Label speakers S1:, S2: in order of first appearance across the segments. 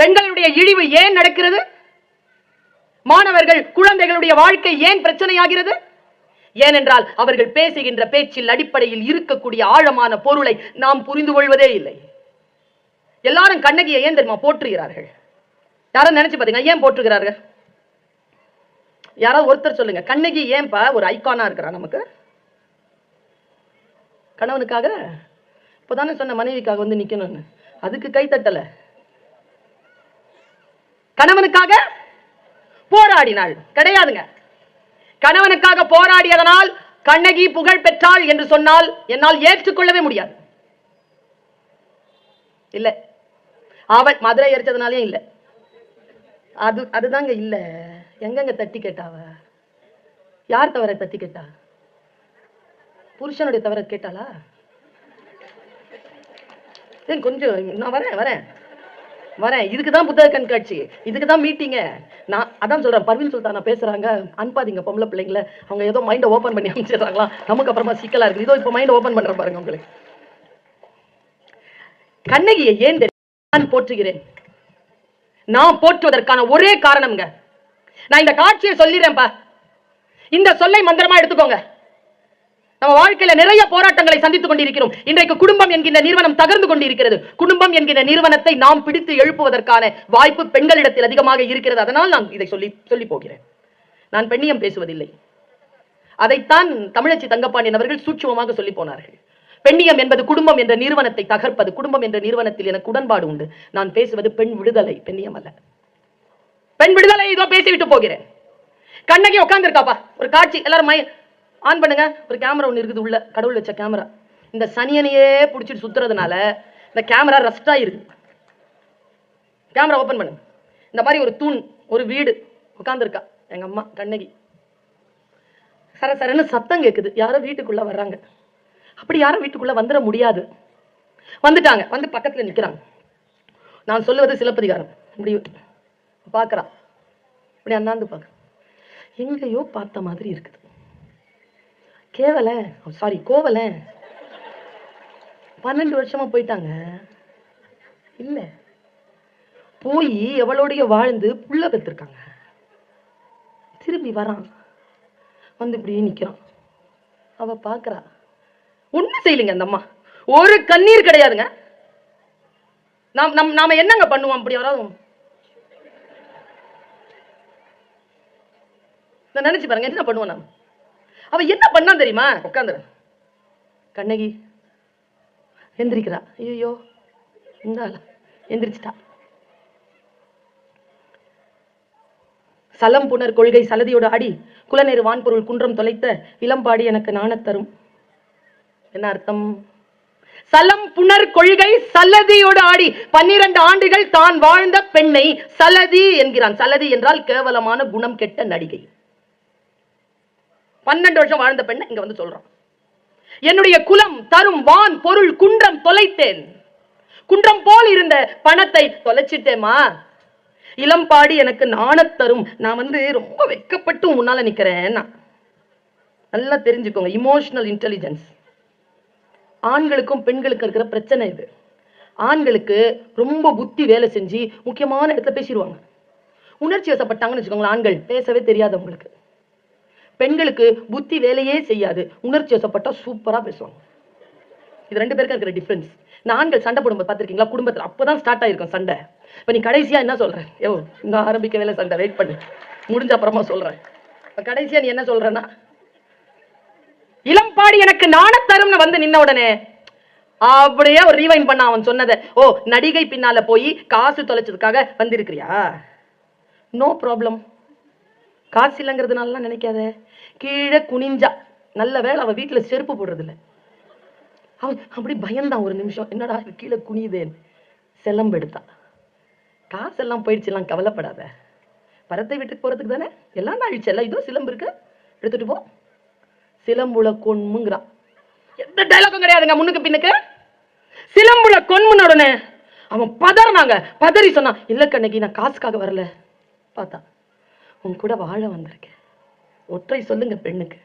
S1: பெண்களுடைய இழிவு ஏன் நடக்கிறது? மாணவர்கள் குழந்தைகளுடைய வாழ்க்கை ஏன் பிரச்சனையாகிறது? ஏனென்றால் அவர்கள் பேசுகின்ற பேச்சில் அடிப்படையில் இருக்கக்கூடிய ஆழமான பொருளை நாம் புரிந்து கொள்வதே இல்லை. எல்லாரும் கண்ணகியை ஏன் தெரியுமா போற்றுகிறார்கள்? யாரும் நினைச்சு பாத்தீங்க ஏன் போற்றுகிறார்கள்? யாராவது ஒருத்தர் சொல்லுங்க. கண்ணகி ஏன்பா ஒரு ஐகானா இருக்கிறா நமக்கு? கணவனுக்காக? இப்பதானே சொன்ன மனைவிக்காக வந்து நிக்கணும்னு. அதுக்கு கை தட்டல. கணவனுக்காக போராடினாள். கிடையாதுங்க. கணவனுக்காக போராடியதனால் கண்ணகி புகழ் பெற்றாள் என்று சொன்னால் என்னால் ஏற்றுக்கொள்ளவே முடியாது. இல்ல. அவள் மதுரை எரிச்சதுனாலே இல்ல. அது அதுதாங்க இல்ல. எங்கங்க தட்டி கேட்டாவ? யார் தவிர தட்டி கேட்டா? புருஷனுடைய தவிர கேட்டாளா? கொஞ்சம் நான் வரேன் வரேன். வரேன். இதுக்கு தான் புத்தக கண்காட்சி. இதுக்கு தான் மீட்டிங்க நான் அதான் சொல்றேன் பர்வீன் சுல்தானா பேசுறாங்க. அனுப்பாதீங்க பொம்பளை பிள்ளைங்கள. அவங்க ஏதோ மைண்டை ஓப்பன் பண்ணி அமைச்சிடுறாங்களா? நமக்கு அப்புறமா சிக்கலா இருக்கு இதோ இப்போ மைண்ட் ஓப்பன் பண்ற பாருங்க உங்களுக்கு. கண்ணகியை ஏன் தெரியுமா? நான் போற்றுகிறேன். நான் போற்றுவதற்கான ஒரே காரணம்ங்க. நான் இந்த காட்சியை சொல்லிடுறேன்ப்பா இந்த சொல்லை மந்திரமா எடுத்துக்கோங்க. நம்ம வாழ்க்கையில நிறைய போராட்டங்களை சந்தித்துக் கொண்டிருக்கிறோம். இன்றைக்கு குடும்பம் என்கின்ற நிறுவனம் தகர்ந்து கொண்டிருக்கிறது. குடும்பம் என்கிற நிறுவனத்தை நாம் பிடித்து எழுப்புவதற்கான வாய்ப்பு பெண்களிடத்தில் அதிகமாக இருக்கிறது. அதனால் நான் இதை சொல்லி சொல்லி போகிறேன். நான் பெண்ணியம் பேசுவதில்லை. அதைத்தான் தமிழச்சி தங்கப்பாண்டியன் அவர்கள் சூட்சமமாக சொல்லி போனார்கள். பெண்ணியம் என்பது குடும்பம் என்ற நிறுவனத்தை தகர்ப்பது. குடும்பம் என்ற நிறுவனத்தில் எனக்கு உடன்பாடு உண்டு. நான் பேசுவது பெண் விடுதலை பெண்ணியம் அல்ல. பெண் விடுதலை இதோ பேசிவிட்டு போகிறேன். கண்ணகி உட்காந்துருக்காப்பா ஒரு காட்சி. எல்லாரும் ஆன் பண்ணுங்க. ஒரு கேமரா ஒன்று இருக்குது உள்ள. கடவுள் வச்ச கேமரா இந்த சனியனையே பிடிச்சிட்டு சுத்துறதுனால இந்த கேமரா ரஸ்ட் ஆயிருக்கு. கேமரா ஓப்பன் பண்ணுங்க இந்த மாதிரி ஒரு தூண் ஒரு வீடு உட்காந்துருக்கா எங்க அம்மா கண்ணகி. சர சரன்னு சத்தம் கேட்குது யாரோ வீட்டுக்குள்ள வர்றாங்க. அப்படி யாரும் வீட்டுக்குள்ள வந்துட முடியாது. வந்துட்டாங்க. வந்து பக்கத்துல நிக்கிறாங்க. நான் சொல்லுவது சிலப்பதிகாரம். இப்படி பார்க்கறா. இப்படி அண்ணாந்து பார்க்க எங்கேயோ பார்த்த மாதிரி இருக்குது. கேவல. சாரி கோவல. பன்னெண்டு வருஷமா போயிட்டாங்க. இல்ல. போய் எவளோடைய வாழ்ந்து புள்ள பெற்றிருக்காங்க திரும்பி வரான். வந்து இப்படியே நிக்கிறான். அவ பாக்குறா. ஒன்றும் செய்யலைங்க அந்த அம்மா. ஒரு கண்ணீர் கிடையாதுங்க. நாம் நம் நாம என்னங்க பண்ணுவோம் அப்படி வராது நான் நினைச்சு பாருங்க என்ன பண்ணுவோம் நான் அவ என்ன பண்ணா தெரியுமா? உட்காந்துரு. கண்ணகி எந்திரிக்கிறா. ஐயோ இந்த எந்திரிச்சிட்டா. சலம் புனர் கொள்கை சலதியோட அடி குலநேரு வான்பொருள் குன்றம் தொலைத்த இளம்பாடி எனக்கு நாணத் தரும். என்ன அர்த்தம்? சலம் புனர் கொள்கை சலதியோடு ஆடி பன்னிரண்டு ஆண்டுகள் தான் வாழ்ந்த பெண்ணை சலதி என்கிறான். சலதி என்றால் கேவலமான குணம் கெட்ட நடிகை. பன்னெண்டு வருஷம் வாழ்ந்த பெண்ணை இங்க வந்து சொல்றோம். என்னுடைய குலம் தரும் வான் பொருள் குன்றம் தொலைத்தேன். குன்றம் போல் இருந்த பணத்தை தொலைச்சிட்டேமா இளம்பாடி எனக்கு நாணத் தரும். நான் வந்து ரொம்ப வெக்கப்பட்டு முன்னால நிக்கிறேன். நான். நல்லா தெரிஞ்சுக்கோங்க இமோஷனல் இன்டெலிஜென்ஸ் ஆண்களுக்கும் பெண்களுக்கும் இருக்கிற பிரச்சனை இது. ஆண்களுக்கு ரொம்ப புத்தி வேலை செஞ்சு முக்கியமான இடத்துல பேசிடுவாங்க. உணர்ச்சி வசப்பட்டாங்கன்னு வச்சுக்கோங்களேன் ஆண்கள் பேசவே தெரியாது அவங்களுக்கு. பெண்களுக்கு புத்தி வேலையே செய்யாது. உணர்ச்சி வசப்பட்டா சூப்பராக பேசுவாங்க. இது ரெண்டு பேருக்கும் இருக்கிற டிஃப்ரென்ஸ் இந்த ஆண்கள் சண்டை போடும்போது குடும்பத்தில் அப்போ தான் ஸ்டார்ட் ஆயிருக்கும் சண்டை. இப்போ நீ கடைசியாக என்ன சொல்கிற யோ இன்னும் ஆரம்பிக்க வேலை சண்டை வெயிட் பண்ணு. முடிஞ்ச அப்புறமா சொல்கிறேன் இப்போ கடைசியா நீ என்ன சொல்கிறேன்னா இளம்பாடி எனக்கு நாணத் தரும்னு வந்து நின்ன உடனே அப்படியே ஒரு ரீவைன் பண்ண அவன் சொன்னதை ஓ நடிகை பின்னால போய் காசு தொலைச்சதுக்காக வந்திருக்கிறியா? நோ ப்ராப்ளம் காசு இல்லைங்கிறதுனாலலாம் நினைக்காத. கீழே குனிஞ்சா. நல்ல வேலை அவள் வீட்டில் செருப்பு போடுறதில்ல. அவன் அப்படி பயந்தான் ஒரு நிமிஷம். என்னடா கீழே குனியுதேன் செலம்பு எடுத்தா காசெல்லாம் போயிடுச்சுலாம் கவலைப்படாத. பரத்தை வீட்டுக்கு போகிறதுக்கு தானே? எல்லாம் தான் ஆயிடுச்சு. எல்லாம் இதோ சிலம்பு இருக்கு. எடுத்துட்டு போ. சிலம்புல கொண்முங்கிறான் எந்த டைலாக்கும் கிடையாதுங்க முன்னுக்கு பின்னுக்கு. சிலம்புல கொண்முன உடனே அவன் பதறினாங்க பதறி சொன்னான் இல்லை கண்ணகி நான் காசுக்காக வரல. பார்த்தா உன் கூட வாழ வந்திருக்கேன். ஒற்றை சொல்லுங்க பெண்ணுக்கு.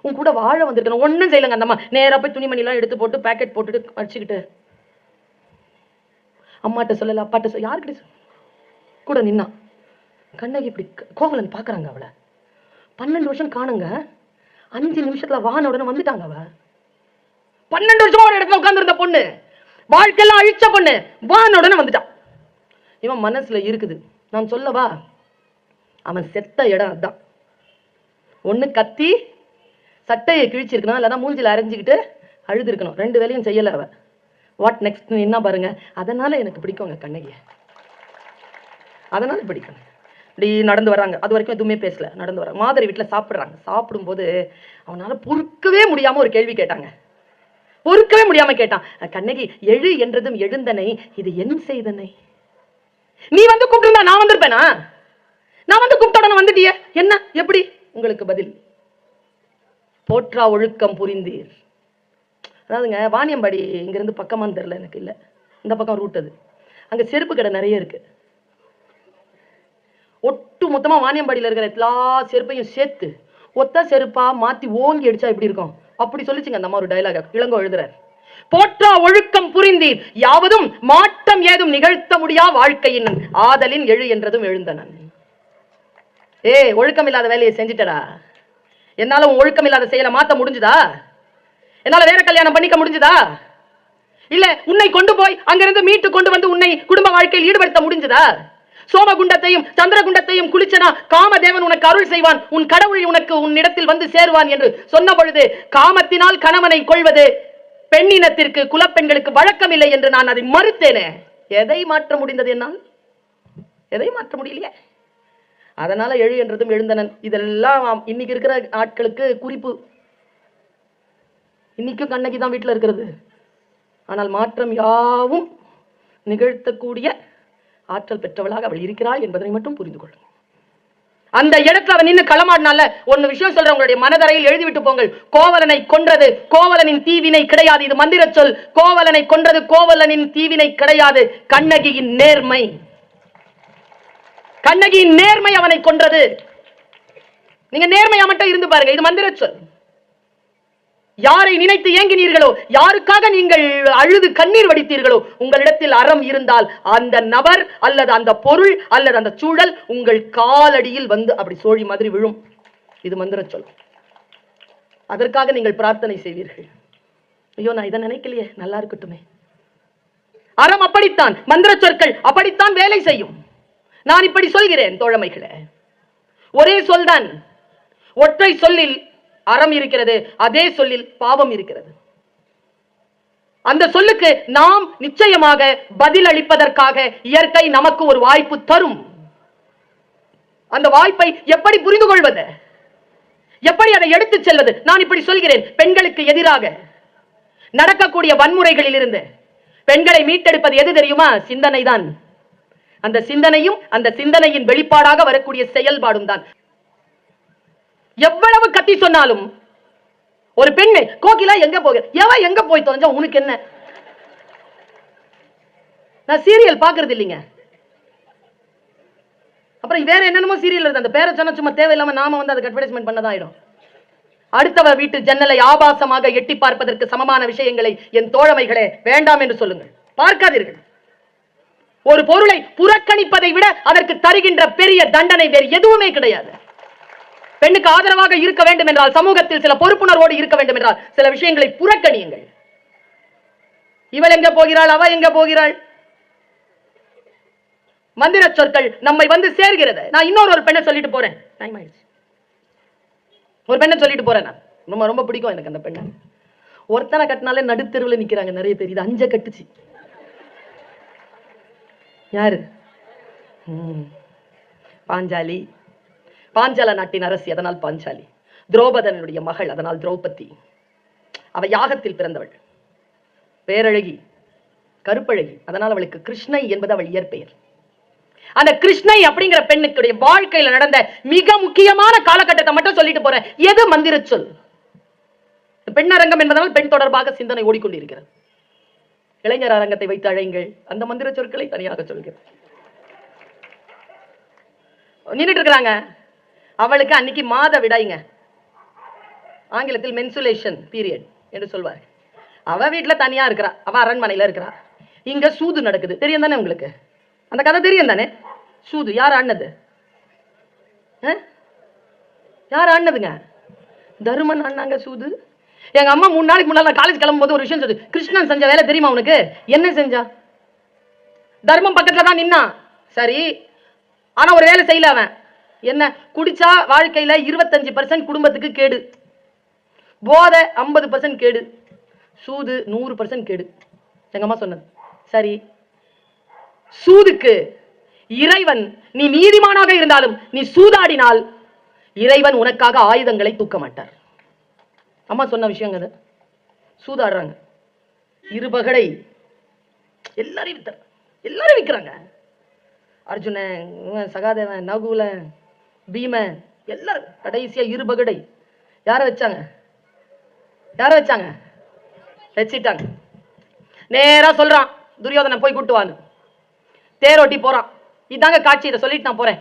S1: உன் கூட வாழ வந்திருக்கேன். ஒன்றும் செய்யலங்க அந்தம்மா. நேராக நேரா போய் துணிமணிலாம் எடுத்து போட்டு பேக்கெட் போட்டுட்டு வச்சுக்கிட்டு அம்மாட்ட சொல்லல அப்பாட்ட சொல்ல யாருக்கிட்ட சொல்ல கூட நின்னா. கண்ணகி இப்படி கோவலன் பார்க்குறாங்க அவளை. பன்னெண்டு வருஷம் காணுங்க. அஞ்சு நிமிஷத்துல வான உடனே வந்துட்டாங்க அவ. பன்னெண்டு வருஷமா ஒரு இடத்துல உட்காந்துருந்த பொண்ணு. வாழ்க்கையெல்லாம் அழிச்ச பொண்ணு. வான உடனே வந்துட்டான் இவன் மனசுல இருக்குது. நான் சொல்லவா? அவன் செத்த இடம் அதான். ஒன்று கத்தி சட்டையை கிழிச்சிருக்கணும் இல்லைனா மூஞ்சில் அரைஞ்சிக்கிட்டு அழுது இருக்கணும் ரெண்டு வேலையும் செய்யலை அவள் வாட் நெக்ஸ்ட் என்ன பாருங்க. அதனால எனக்கு பிடிக்குங்க கண்ணகியை. அதனால பிடிக்கும் இப்படி நடந்து வராங்க. அது வரைக்கும் எதுவுமே பேசல. நடந்து வராங்க. மாதரி வீட்டில் சாப்பிட்றாங்க. சாப்பிடும்போது அவனால பொறுக்கவே முடியாம ஒரு கேள்வி கேட்டாங்க. பொறுக்கவே முடியாம கேட்டான். கண்ணகி எழு என்றதும் எழுந்தனை இது என் செய்தனை. நீ வந்து கூப்பிட்டு நான் வந்திருப்பேனா? நான் வந்து கூப்பிட்டோட வந்துட்டியே? என்ன? எப்படி? உங்களுக்கு பதில். போற்றா ஒழுக்கம் புரிந்தீர். அதாவதுங்க வாணியம்பாடி இங்கேருந்து பக்கமானு தெரில எனக்கு இல்லை. இந்த பக்கம் ரூட் அது. அங்கே செருப்பு கடை நிறைய இருக்குது ஒட்டு மொத்தமாக வாணியம்பாடியில் இருக்கிற எல்லா செருப்பையும் சேர்த்து ஒத்த செருப்பாக மாற்றி ஓங்கி அடிச்சா எப்படி இருக்கும்? அப்படி சொல்லிச்சுங்க அந்த அம்மா ஒரு டைலாக இளங்கோ எழுதுறார். போற்றா ஒழுக்கம் புரிந்தீர். யாவதும் மாற்றம் ஏதும் நிகழ்த்த முடியா வாழ்க்கையின் ஆதலின் எழு என்றதும் எழுந்தனன். ஏய் ஒழுக்கம் இல்லாத வேலையை செஞ்சுட்டடா. என்னால உன் ஒழுக்கம் இல்லாத செயலை மாத்த முடிஞ்சுதா? என்னால வேற கல்யாணம் பண்ணிக்க முடிஞ்சுதா? இல்ல உன்னை கொண்டு போய் அங்கிருந்து மீட்டு கொண்டு வந்து உன்னை குடும்ப வாழ்க்கையில் ஈடுபடுத்த முடிஞ்சதா? சோமகுண்டத்தையும் சந்திரகுண்டத்தையும் குளிச்சனா காமதேவன் உனக்கு அருள் செய்வான். உன் கடவுள் உனக்கு உன்னிடத்தில் வந்து சேருவான் என்று சொன்ன பொழுது காமத்தினால் கணவனை கொள்வது பெண்ணினத்திற்கு குலப்பெண்களுக்கு வழக்கமில்லை என்று நான் அதை மறுத்தேனே. எதை மாற்ற முடிந்தது என்னால்? எதை மாற்ற முடியலையே? அதனால எழு என்றதும் எழுந்தனன். இதெல்லாம் இன்னைக்கு இருக்கிற ஆட்களுக்கு குறிப்பு. இன்னைக்கும் கண்ணகி தான் வீட்டுல இருக்கிறது. ஆனால் மாற்றம் யாவும் நிகழ்த்தக்கூடிய ஆற்றல் பெற்றவளாக அவள் இருக்கிறாள் என்பதனை மட்டும் புரிந்து கொள்ளுங்கள் அந்த இடத்துல அவன் நின்னு களமாடினால ஒன்னு விஷயம் சொல்றேன் உங்களுடைய மனதரையில் எழுதிவிட்டு போங்கள். கோவலனை கொன்றது கோவலனின் தீவினை கிடையாது. இது மந்திர சொல். கோவலனை கொன்றது கோவலனின் தீவினை கிடையாது. கண்ணகியின் நேர்மை. கண்ணகியின் நேர்மை அவனை கொன்றது. நீங்க நேர்மையா மட்டும் இருந்து பாருங்க இது மந்திர சொல். யாரை நினைத்து ஏங்கினீர்களோ யாருக்காக நீங்கள் அழுது கண்ணீர் வடித்தீர்களோ உங்களிடத்தில் அறம் இருந்தால் அந்த நபர் அல்லது அந்த பொருள் அல்லது அந்த சூழல் உங்கள் காலடியில் வந்து அப்படி சோழி மாதிரி விழும். இது மந்திர சொல். அதற்காக நீங்கள் பிரார்த்தனை செய்வீர்கள். ஐயோ நான் இதை நினைக்கலையே நல்லா இருக்கட்டுமே. அறம் அப்படித்தான் மந்திர சொற்கள் அப்படித்தான் வேலை செய்யும். நான் இப்படி சொல்கிறேன் தோழமைகளே. ஒரே சொல்தான். ஒற்றை சொல்லில் அறம் இருக்கிறது அதே சொல்லில் பாவம் இருக்கிறது. அந்த சொல்லுக்கு நாம் நிச்சயமாக பதில் அளிப்பதற்காக இயற்கை நமக்கு ஒரு வாய்ப்பு தரும். அந்த வாய்ப்பை எப்படி புரிந்து கொள்வது? எப்படி அதை எடுத்துச் செல்வது? நான் இப்படி சொல்கிறேன். பெண்களுக்கு எதிராக நடக்கக்கூடிய வன்முறைகளில் இருந்து பெண்களை மீட்டெடுப்பது எது தெரியுமா? சிந்தனை தான் அந்த சிந்தனையும் அந்த சிந்தனையின் வெளிப்பாடாக வரக்கூடிய செயல்பாடும் தான். எவ்வளவு கத்தி சொன்னாலும் ஒரு பெண்ணு கோகிலா எங்க போக? எவ எங்க போய் தொலைஞ்சா உனக்கு என்ன? நான் சீரியல் பாக்குறது இல்லைங்க. அப்புறம் வேற என்னென்னமோ சீரியல் இருக்கு அந்த பேரை சொன்னா சும்மா தேவையில்லாம நாம வந்து அதுக்கு அட்வர்டைஸ்மெண்ட் பண்ணதாயிடும். அடுத்தவர் வீட்டு ஜன்னலை ஆபாசமாக எட்டி பார்ப்பதற்கு சமமான விஷயங்களை என் தோழமைகளே வேண்டாம் என்று சொல்லுங்கள். பார்க்காதீர்கள். ஒரு பொருளை புறக்கணிப்பதை விட அதற்கு தருகின்ற பெரிய தண்டனை வேறு எதுவுமே கிடையாது. பெண்ணுக்கு ஆதரவாக இருக்க வேண்டும் என்றால் சமூகத்தில் சில பொறுப்புணர்வோடு இருக்க வேண்டும் என்றால் சில விஷயங்களை புறக்கணியுங்கள். இவள் எங்க போகிறாள்? அவ எங்க போகிறாள்? மந்திர சொற்கள் நம்மை வந்து சேர்கிறது. நான் இன்னொரு ஒரு பெண்ணை சொல்லிட்டு போறேன். டைம் ஆயிடுச்சு. ஒரு பெண்ணை சொல்லிட்டு போறேன் நான். ரொம்ப ரொம்ப பிடிக்கும் எனக்கு அந்த பெண்ணை. ஒருத்தனை கட்டினாலே நடுத்தெருவுல நிக்கிறாங்க நிறைய பேர். இது அஞ்ச கட்டுச்சு. யாரு? பாஞ்சாலி. பாஞ்சால நாட்டின் அரசி அதனால் பாஞ்சாலி. துரோபதனுடைய மகள் அதனால் திரௌபதி. அவ யாகத்தில் பிறந்தவள். பேரழகி கருப்பழகி. அதனால் அவளுக்கு கிருஷ்ணை என்பது அவள் இயற்பெயர். அந்த கிருஷ்ணை அப்படிங்கிற பெண்ணுக்குடைய வாழ்க்கையில நடந்த மிக முக்கியமான காலகட்டத்தை மட்டும் சொல்லிட்டு போறேன். எது மந்திர சொல்? பெண்ணரங்கம் என்பதனால் பெண் தொடர்பாக சிந்தனை ஓடிக்கொண்டிருக்கிறது. இளைஞர் அரங்கத்தை வைத்து அழைங்கள் அந்த மந்திர சொற்களை தனியாக சொல்கிறேன். நின்றுட்டு இருக்கிறாங்க அவளுக்கு அன்னைக்கு மாத விடாய்ங்க ஆங்கிலத்தில் மென்சுலேஷன் பீரியட் என்று சொல்வார். அவ வீட்டுல தனியா இருக்கிறா. அவ அரண்மனையில இருக்கிறா. இங்க சூது நடக்குது. தெரியும் தானே உங்களுக்கு? அந்த கதை தெரியும் தானே? சூது யார் ஆடினது? யார் ஆடினதுங்க? தருமன் ஆடினாங்க சூது. எங்க அம்மா மூணு நாளைக்கு முன்னால காலேஜ் கிளம்பும்போது ஒரு விஷயம் சொல்லுது. கிருஷ்ணன் செஞ்ச வேலை தெரியுமா உனக்கு? என்ன செஞ்சா? தர்மம் பக்கத்துல தான் நின்னான். சரி. ஆனா ஒரு வேலை செய்யல அவன். என்ன? குடிச்சா வாழ்க்கையில இருபத்தஞ்சு பர்சன்ட் குடும்பத்துக்கு கேடு. போதை ஐம்பது பர்சன்ட் கேடு. சூது நூறு பர்சன்ட் கேடு. எங்க அம்மா சொன்னது. சரி. சூதுக்கு இறைவன் நீ நீதிமானாக இருந்தாலும் நீ சூதாடினால் இறைவன் உனக்காக ஆயுதங்களை தூக்க மாட்டார். அம்மா சொன்ன விஷயங்க அது. சூதாடுறாங்க. இருபகடை எல்லாரையும் வித்த எல்லாரும் விற்கிறாங்க அர்ஜுனன் சகாதேவன் நகுலன் பீமன் எல்லாரும் கடைசியாக இருபகடை யாரை வச்சாங்க? யாரை வச்சாங்க? வச்சிட்டாங்க. நேராக சொல்கிறான் துரியோதனை போய் கூட்டு வான்னு. தேரோட்டி போகிறான் இதாங்க காட்சி. இதை சொல்லிட்டு நான் போகிறேன்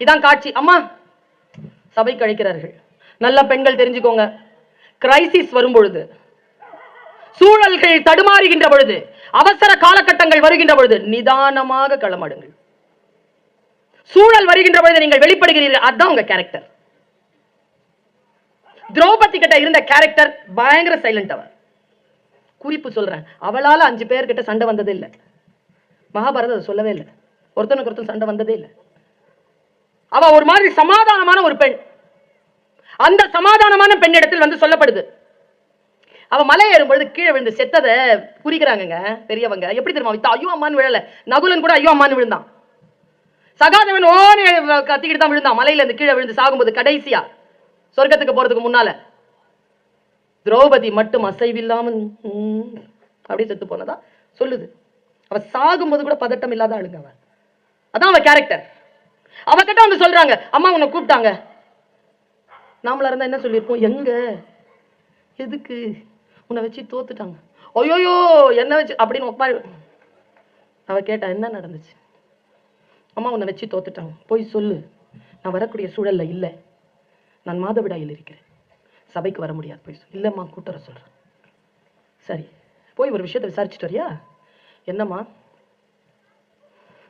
S1: இதான் காட்சி. அம்மா சபைக்கு அழைக்கிறார்கள். நல்ல பெண்கள் தெரிஞ்சுக்கோங்க. கிரைசிஸ் வரும் பொழுது சூழல்கள் தடுமாறுகின்ற பொழுது அவசர காலகட்டங்கள் வருகின்ற பொழுது நிதானமாக களமாடுங்கள். சூழல் வருகின்ற பொழுது நீங்கள் வெளிப்படுகிறீர்கள் அதுதான் உங்க கேரக்டர் திரௌபதி கிட்ட இருந்த கேரக்டர் பயங்கர சைலண்ட் அவர் குறிப்பு சொல்றேன் அவளால அஞ்சு பேர்கிட்ட சண்டை வந்ததே இல்லை. மகாபாரதம் சொல்லவே இல்லை. ஒருத்தனுக்கு ஒருத்தன் சண்டை வந்ததே இல்லை. அவ ஒரு மாதிரி சமாதானமான ஒரு பெண். அந்த சமாதானமான பெண்ணிடத்தில் வந்து சொல்லப்படுது. அவ மலை ஏறும்பொழுது கீழே விழுந்து செத்ததை குறிக்கிறாங்கங்க பெரியவங்க. எப்படி தெரியுமா? வித்தா ஐயோ அம்மான்னு விழல. நகுலன் கூட ஐயோ அம்மான்னு விழுந்தான். சகாதேவன் ஓனே கத்திக்கிட்டு தான் விழுந்தான். மலையில இருந்து கீழே விழுந்து சாகும்போது கடைசியா சொர்க்கத்துக்கு போறதுக்கு முன்னால திரௌபதி மட்டும் அசைவில்லாமல் அப்படியே செத்து போனதா சொல்லுது. அவ சாகும்போது கூட பதட்டம் இல்லாத ஆளுங்க அவன் அதான் அவ கேரக்டர் அவகிட்ட வந்து சொல்றாங்க அம்மா உன்னை கூப்பிட்டாங்க. நாமளாக இருந்தால் என்ன சொல்லியிருப்போம்? எங்கே? எதுக்கு? உன்னை வச்சு தோத்துட்டாங்க. ஐயோயோ என்ன வச்சு அப்படின்னு உட்காரு அவள் கேட்டா என்ன நடந்துச்சு? அம்மா உன்னை வச்சு தோத்துட்டாங்க. போய் சொல்லு. நான் வரக்கூடிய சூழல்ல இல்லை. நான் மாதவிடாயில் இருக்கிறேன். சபைக்கு வர முடியாது. போய் சொல்லு. இல்லைம்மா கூட்டுற வர சரி. போய் ஒரு விஷயத்தை விசாரிச்சுட்டு வரியா? என்னம்மா?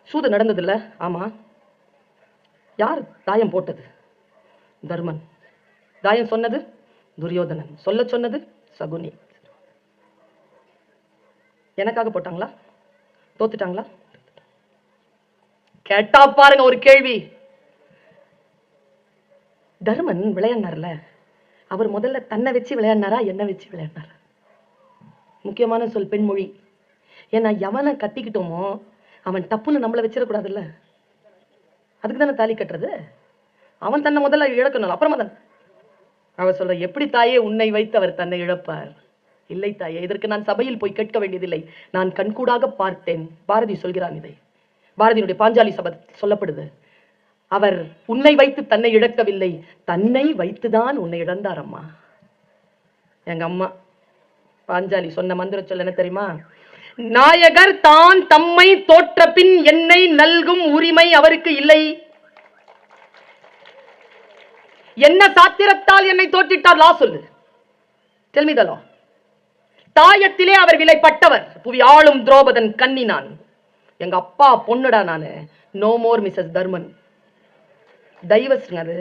S1: சூது நடந்ததில்ல. ஆமாம் யார் தாயம் போட்டது? தர்மன். தாயம் சொன்னது துரியோதனன். சொல்ல சொன்னது சகுனி. எனக்காக போட்டாங்களா? தோத்துட்டாங்களா? கேட்டா பாருங்க ஒரு கேள்வி. தர்மன் விளையாடினார்ல அவர் முதல்ல தன்னை வச்சு விளையாடினாரா என்ன வச்சு விளையாடினாரா? முக்கியமான சொல் பெண்மொழி. ஏன்னா எவனை கட்டிக்கிட்டோமோ அவன் தப்புன்னு நம்மளை வச்சிடக்கூடாதுல்ல. அதுக்கு தானே தாலி கட்டுறது? அவன் தன்னை முதல்ல இழக்கணும். அப்புறமா தான் அவர் சொல்ற எப்படி தாயே உன்னை வைத்து அவர் தன்னை இழப்பார்? இல்லை தாயே இதற்கு நான் சபையில் போய் கேட்க வேண்டியதில்லை. நான் கண்கூடாக பார்த்தேன். பாரதி சொல்கிறான் இதை. பாரதியினுடைய பாஞ்சாலி சபை சொல்லப்படுது. அவர் உன்னை வைத்து தன்னை இழக்கவில்லை. தன்னை வைத்துதான் உன்னை இழந்தார் அம்மா எங்க அம்மா பாஞ்சாலி சொன்ன மந்திர சொல்ல என்ன தெரியுமா? நாயகர் தான் தம்மை தோற்ற பின் என்னை நல்கும் உரிமை அவருக்கு இல்லை. என்ன சாத்திரத்தால் என்னை தோற்றிட்டார்? லா சொல்லு. தெல்மிதலோ தாயத்திலே அவர் விலைப்பட்டவர். புவி ஆளும் துரோபதன் கன்னி நான் எங்க அப்பா பொண்ணுடா நானு. No more Mrs Dharman. டைவர்ஸ்ங்க அது.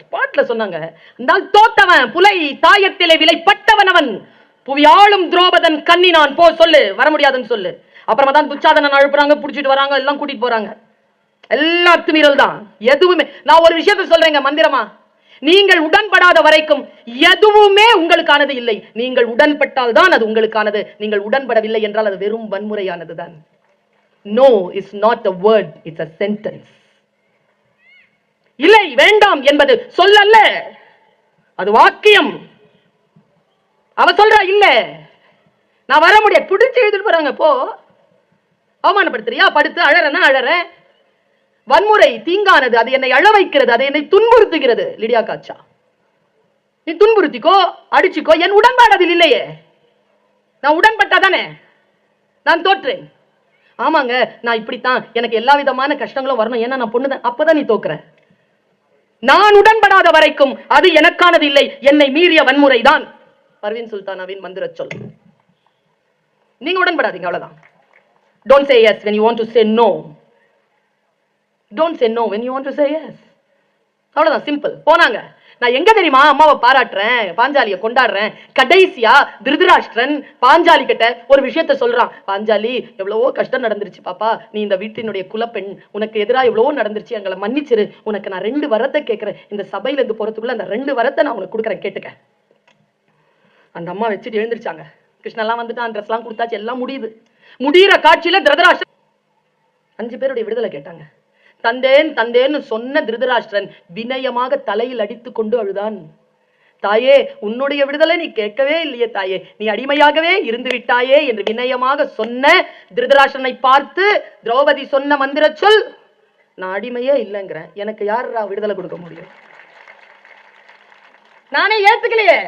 S1: ஸ்பாட்ல சொன்னாங்க. இருந்தால் தோத்தவன் புலை தாயத்திலே விலைப்பட்டவன் அவன். புவி ஆளும் துரோபதன் கண்ணினான். நான் போ சொல்லு வர முடியாதுன்னு சொல்லு. அப்புறமா தான் துச்சாதனன் அழுப்புறாங்க பிடிச்சிட்டு வராங்க எல்லாம் கூட்டிட்டு போறாங்க. எல்லாம் அத்துமீறல் தான் எதுவுமே நான் ஒரு விஷயத்தை சொல்றேங்க மந்திரமா. நீங்கள் உடன்படாத வரைக்கும் எதுவுமே உங்களுக்கானது இல்லை. நீங்கள் உடன்பட்டால் தான் அது உங்களுக்கானது. நீங்கள் உடன்படவில்லை என்றால் அது வெறும் வன்முறையானது தான் no it's not a word it's a sentence இல்லை வேண்டாம் என்பது சொல்லல்ல. அது வாக்கியம். அவ சொல்றா இல்ல. நான் வர முடியாது. பிடிச்சு எழுதிட்டு போறாங்க போ. அவமானப்படுத்துறியா? படுத்து அழறனா அழறேன் வன்முறை தீங்கானது அது என்னை அழ வைக்கிறது அது என்னை துன்புறுத்துகிறது. லிடியா காச்சா நீ துன்புறுத்திக்கோ அடிச்சுக்கோ என் உடன்பாடு அதில் இல்லையே. நான் உடன்பட்டா தானே? நான் தோற்றேன். ஆமாங்க நான் இப்படித்தான். எனக்கு எல்லா விதமான கஷ்டங்களும் வரணும். ஏன்னா நான் பொண்ணுதான். அப்பதான் நீ தோக்குற. நான் உடன்படாத வரைக்கும் அது எனக்கானது இல்லை. என்னை மீறிய வன்முறை தான் பர்வீன் சுல்தானாவின் மந்திர சொல். நீங்க உடன்படாதீங்க அவ்வளவுதான். Don't say yes when you want to say no don't say no when you want to say yes அவ்வளோதான் சிம்பிள் போனாங்க. நான் எங்க தெரியுமா அம்மாவை பாராட்டுறேன் பாஞ்சாலியை கொண்டாடுறேன் கடைசியா திருதராஷ்டிரன் பாஞ்சாலி கிட்ட ஒரு விஷயத்த சொல்றான். பாஞ்சாலி எவ்வளவோ கஷ்டம் நடந்துருச்சு பாப்பா. நீ இந்த வீட்டினுடைய குலப்பெண் உனக்கு எதிராக எவ்வளவோ நடந்துருச்சு எங்களை மன்னிச்சிரு. உனக்கு நான் ரெண்டு வரத்தை கேட்கிறேன் இந்த சபையில இருந்து போறதுக்குள்ள அந்த ரெண்டு வரத்தை நான் உனக்கு கொடுக்குறேன் கேட்டுக்க. அந்த அம்மா வச்சுட்டு எழுந்திருச்சாங்க. கிருஷ்ணெல்லாம் வந்துட்டான் ட்ரெஸ் எல்லாம் கொடுத்தாச்சு எல்லாம் முடியுது. முடியிற காட்சியில திருதராஷ்டிரன் அஞ்சு பேருடைய விடுதலை கேட்டாங்க. தந்தேன் தந்தேன்னு சொன்ன திருதராஷ்டிரன் வினயமாக தலையில் அடித்து கொண்டு அழுதான். தாயே உன்னுடைய விடுதலை நீ கேட்கவே இல்லையே தாயே. நீ அடிமையாகவே இருந்து விட்டாயே என்று வினயமாக சொன்ன திருதராஷ்டிரனை பார்த்து திரௌபதி சொன்ன மந்திர சொல் நான் அடிமையே இல்லைங்கிறேன். எனக்கு யாரா விடுதலை கொடுக்க முடியும்? நானே ஏத்துக்கலையே.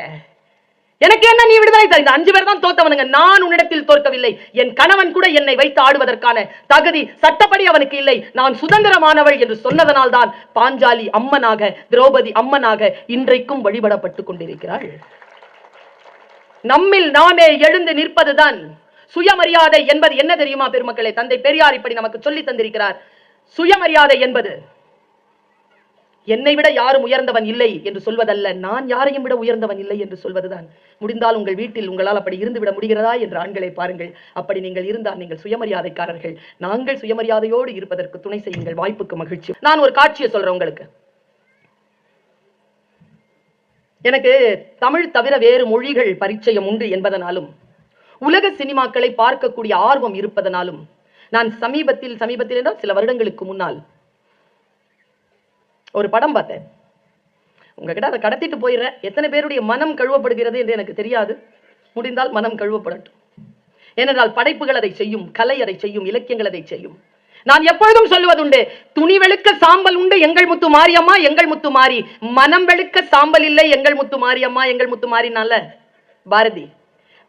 S1: எனக்கு என்ன நீ விடுதலை தர இந்த அஞ்சு பேர் தான் தோத்தவனுங்க. நான் உன்னிடத்தில் தோற்கவில்லை. என் கணவன் கூட என்னை வைத்து ஆடுவதற்கான தகுதி சட்டப்படி அவனுக்கு இல்லை. நான் சுதந்திரமானவள் என்று சொன்னதனால் தான் பாஞ்சாலி அம்மனாக திரௌபதி அம்மனாக இன்றைக்கும் வழிபடப்பட்டு கொண்டிருக்கிறாள். நம்மில் நாமே எழுந்து நிற்பதுதான் சுயமரியாதை என்பது. என்ன தெரியுமா பெருமக்களே? தந்தை பெரியார் இப்படி நமக்கு சொல்லி தந்திருக்கிறார். சுயமரியாதை என்பது என்னை விட யாரும் உயர்ந்தவன் இல்லை என்று சொல்வதல்ல. நான் யாரையும் விட உயர்ந்தவன் இல்லை என்று சொல்வதுதான். முடிந்தால் உங்கள் வீட்டில் உங்களால் அப்படி இருந்து விட முடிகிறதா என்று ஆண்களை பாருங்கள். அப்படி நீங்கள் இருந்தால் நீங்கள் சுயமரியாதைக்காரர்கள். நாங்கள் சுயமரியாதையோடு இருப்பதற்கு துணை செய்யுங்கள். வாய்ப்புக்கு மகிழ்ச்சி. நான் ஒரு காட்சியை சொல்றேன் உங்களுக்கு. எனக்கு தமிழ் தவிர வேறு மொழிகள் பரிச்சயம் உண்டு என்பதனாலும் உலக சினிமாக்களை பார்க்கக்கூடிய ஆர்வம் இருப்பதனாலும் நான் சமீபத்தில் சமீபத்தில் என்றால் சில வருடங்களுக்கு முன்னால் ஒரு படம் பார்த்தேன். உங்ககிட்ட அதை கடத்திட்டு போயிடுறேன். எத்தனை பேருடைய மனம் கழுவப்படுகிறது என்று எனக்கு தெரியாது. முடிந்தால் மனம் கழுவப்படட்டும். ஏனென்றால் படைப்புகள் அதை செய்யும் கலை அதை செய்யும் இலக்கியங்கள் அதை செய்யும். நான் எப்பொழுதும் சொல்லுவதுண்டு துணி வெளுக்க சாம்பல் உண்டு எங்கள் முத்து மாரியம்மா எங்கள் முத்து மாறி. மனம் வெளுக்க சாம்பல் இல்லை எங்கள் முத்து மாரியம்மா எங்கள் முத்து மாறினால. பாரதி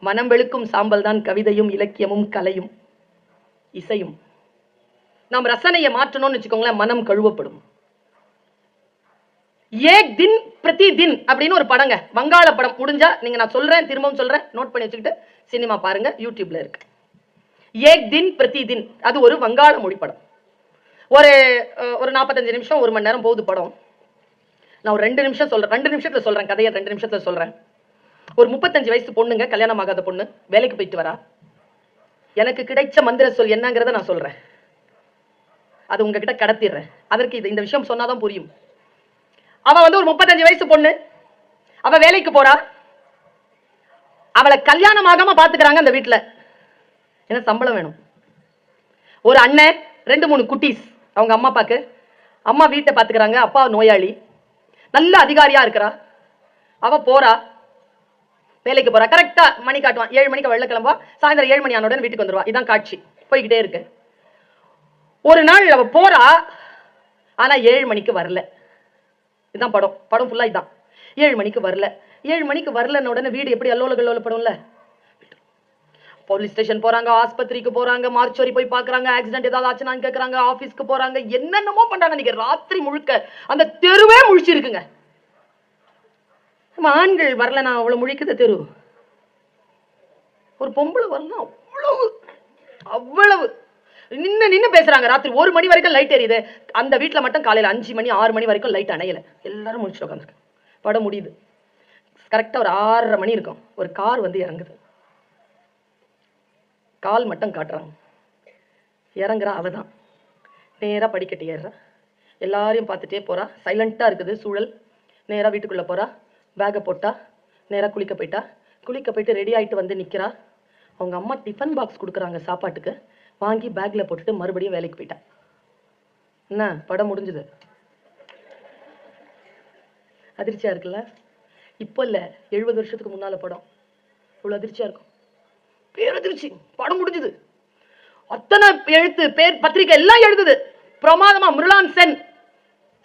S1: மனம் வெளுக்கும் சாம்பல் தான் கவிதையும் இலக்கியமும் கலையும் இசையும். நாம் ரசனையை மாற்றணும்னு வச்சுக்கோங்களேன் மனம் கழுவப்படும். ஏக் தின் பிரதி தின் அப்படின்னு ஒரு படங்க. வங்காள படம் முடிஞ்சா நீங்க நான் சொல்றேன் திரும்பவும் சொல்றேன் நோட் பண்ணி வச்சுக்கிட்டு சினிமா பாருங்க யூடியூப்ல இருக்கு. ஏக் தின் பிரதி தின். அது ஒரு வங்காள மொழி படம். ஒரு ஒரு நாற்பத்தஞ்சு நிமிஷம் ஒரு மணி நேரம் போகுது படம். நான் ஒரு ரெண்டு நிமிஷம் சொல்றேன் ரெண்டு நிமிஷத்துல சொல்றேன் கதையை ரெண்டு நிமிஷத்துல சொல்றேன். ஒரு முப்பத்தஞ்சு வயசு பொண்ணுங்க கல்யாணம் ஆகாத பொண்ணு வேலைக்கு போயிட்டு வரா. எனக்கு கிடைச்ச மந்திர சொல் என்னங்கிறத நான் சொல்றேன். அது உங்ககிட்ட கடத்திடுறேன். அதற்கு இது இந்த விஷயம் சொன்னாதான் புரியும். அவ வந்து ஒரு முப்பத்தஞ்சு வயசு பொண்ணு. அவ வேலைக்கு போறா. அவளை கல்யாணம் ஆகாம பாத்துக்கிறாங்க அந்த வீட்டுல என்ன சம்பளம் வேணும். ஒரு அண்ணன் ரெண்டு மூணு குட்டீஸ். அவங்க அம்மா அப்பாக்கு. அம்மா வீட்டை பாத்துக்கிறாங்க. அப்பா நோயாளி. நல்ல அதிகாரியா இருக்கிறா. அவ போறா. வேலைக்கு போறா. கரெக்டா மணி காட்டுவான். ஏழு மணிக்கு வெள்ள கிளம்புவா. சாயந்தரம் ஏழு மணி ஆனோட வீட்டுக்கு வந்துருவா. இதான் காட்சி. போய்கிட்டே இருக்கு. ஒரு நாள் அவ போறா. ஆனா ஏழு மணிக்கு வரல. இதுதான் படம். படம் ஃபுல்லா இதான். ஏழு மணிக்கு வரல. ஏழு மணிக்கு வரலன்ன உடனே வீடு எப்படி அல்லோல கல்லோல படும்ல? போலீஸ் ஸ்டேஷன் போறாங்க ஆஸ்பத்திரிக்கு போறாங்க மார்ச்சோரி போய் பாக்குறாங்க ஆக்சிடென்ட் ஏதாவது ஆச்சுனான்னு கேக்குறாங்க ஆபீஸ்க்கு போறாங்க என்னென்னமோ பண்றாங்க நீங்க ராத்திரி முழுக்க அந்த தெருவே முழிச்சிருக்குங்க. ஆண்கள் வரல நான் அவ்வளவு முழிக்குது தெரு. ஒரு பொம்பளை வரலாம் அவ்வளவு அவ்வளவு நின்னு நின்னு பேசுறாங்க. ராத்திரி ஒரு மணி வரைக்கும் லைட் எரியுது. அந்த வீட்டில் மட்டும் காலையில அஞ்சு மணி ஆறு மணி வரைக்கும் லைட் அணையலை. எல்லாரும் முடிச்சுட்டு உட்காந்துருக்காங்க படம் முடியுது. கரெக்டா ஒரு ஆறரை மணி இருக்கும். ஒரு கார் வந்து இறங்குது. கால் மட்டும் காட்டுறாங்க. இறங்குறா அவ தான் நேராக படிக்கட்டு ஏறுறா. எல்லாரையும் பார்த்துட்டே போறா. சைலண்ட்டாக இருக்குது சூழல். நேராக வீட்டுக்குள்ளே போறா. பேக்கை போட்டா. நேராக குளிக்க போயிட்டா. குளிக்க போயிட்டு ரெடி ஆயிட்டு வந்து நிற்கிறா அவங்க அம்மா டிஃபன் பாக்ஸ் கொடுக்குறாங்க சாப்பாட்டுக்கு. வாங்கி பேக்கில் போட்டுட்டு மறுபடியும் வேலைக்கு போயிட்டான் என்ன படம் முடிஞ்சுது. அதிர்ச்சியாக இருக்குல்ல? இப்போ இல்லை எழுபது வருஷத்துக்கு முன்னால் படம். இவ்வளோ அதிர்ச்சியாக இருக்கும். பேரதிர்ச்சி படம் முடிஞ்சுது. அத்தனை எழுத்து பேர் பத்திரிக்கை எல்லாம் எழுதுது. பிரமாதமா மிருலான் சென்.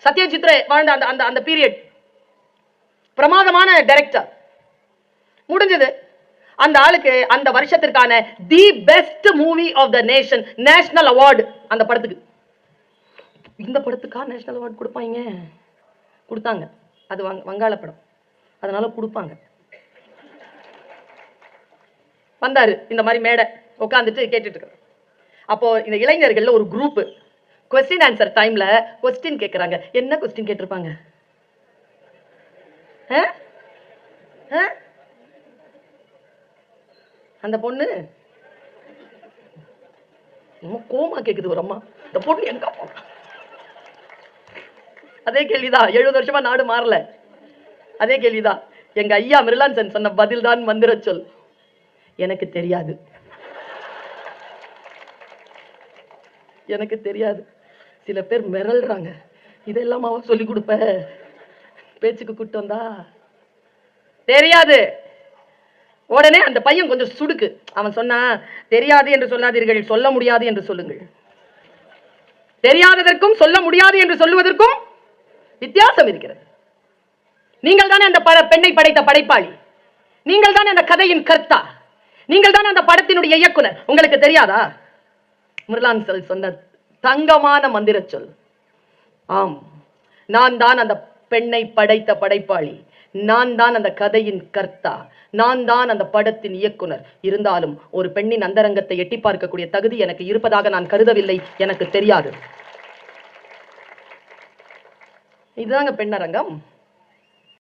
S1: சத்யஜித்ரே வாழ்ந்த அந்த அந்த அந்த பீரியட் பிரமாதமான டைரக்டர் முடிஞ்சது. அந்த ஆளுக்கு அந்த வருஷத்திற்கான the best movie of the nation national award அந்த படத்துக்கு. இந்த படத்துக்கா நேஷனல் அவார்டு கொடுப்பாங்க. கொடுத்தாங்க. அது வங் வங்காள படம். அதனால கொடுப்பாங்க. வந்தாரு. இந்த மாதிரி மேடை உட்காந்துட்டு கேட்டுட்டு இருக்காரு அப்போ இந்த இளைஞர்கள்ல ஒரு குரூப் கொஸ்டின் ஆன்சர் டைம்ல கொஸ்டின் கேட்குறாங்க என்ன கொஸ்டின் கேட்டிருப்பாங்க? ஆ? ஆ? அந்த பொண்ணு? கோமா கேக்குது ஒரு அம்மா. இந்த பொண்ணு எங்க போனா அதே கேள்விதான் எழுபது வருஷமா நாடு மாறல. அதே கேள்விதான் எங்க ஐயா மிருலான்சன் சொன்ன பதில் தான் மந்திர சொல். எனக்கு தெரியாது. எனக்கு தெரியாது. சில பேர் மிரள்றாங்க இதெல்லாம் அவன் சொல்லி கொடுப்ப. பேச்சுக்கு கூட்டம் வந்தா. தெரியாது. உடனே அந்த பையன் கொஞ்சம் சுடுக்கு. அவன் சொன்னா தெரியாது என்று சொல்லாதீர்கள் சொல்ல முடியாது என்று சொல்லுங்கள். தெரியாததற்கும் சொல்ல முடியாது என்று சொல்லுவதற்கும் வித்தியாசம் இருக்கிறது. நீங்கள் தானே அந்த பட- பெண்ணை படைத்த படைப்பாளி. நீங்கள் தானே அந்த கதையின் கர்த்தா. நீங்கள் தானே அந்த படத்தினுடைய இயக்குனர். உங்களுக்கு தெரியாதா? முருளான் சொல் சொன்ன தங்கமான மந்திர சொல். ஆம் நான் தான் அந்த பெண்ணை படைத்த படைப்பாளி. நான் தான் அந்த கதையின் கர்த்தா. நான் தான் அந்த படத்தின் இயக்குனர். இருந்தாலும் ஒரு பெண்ணின் அந்தரங்கத்தை எட்டி பார்க்கக்கூடிய தகுதி எனக்கு இருப்பதாக நான் கருதவில்லை. எனக்கு தெரியாது. இதுதாங்க பெண்ணரங்கம்.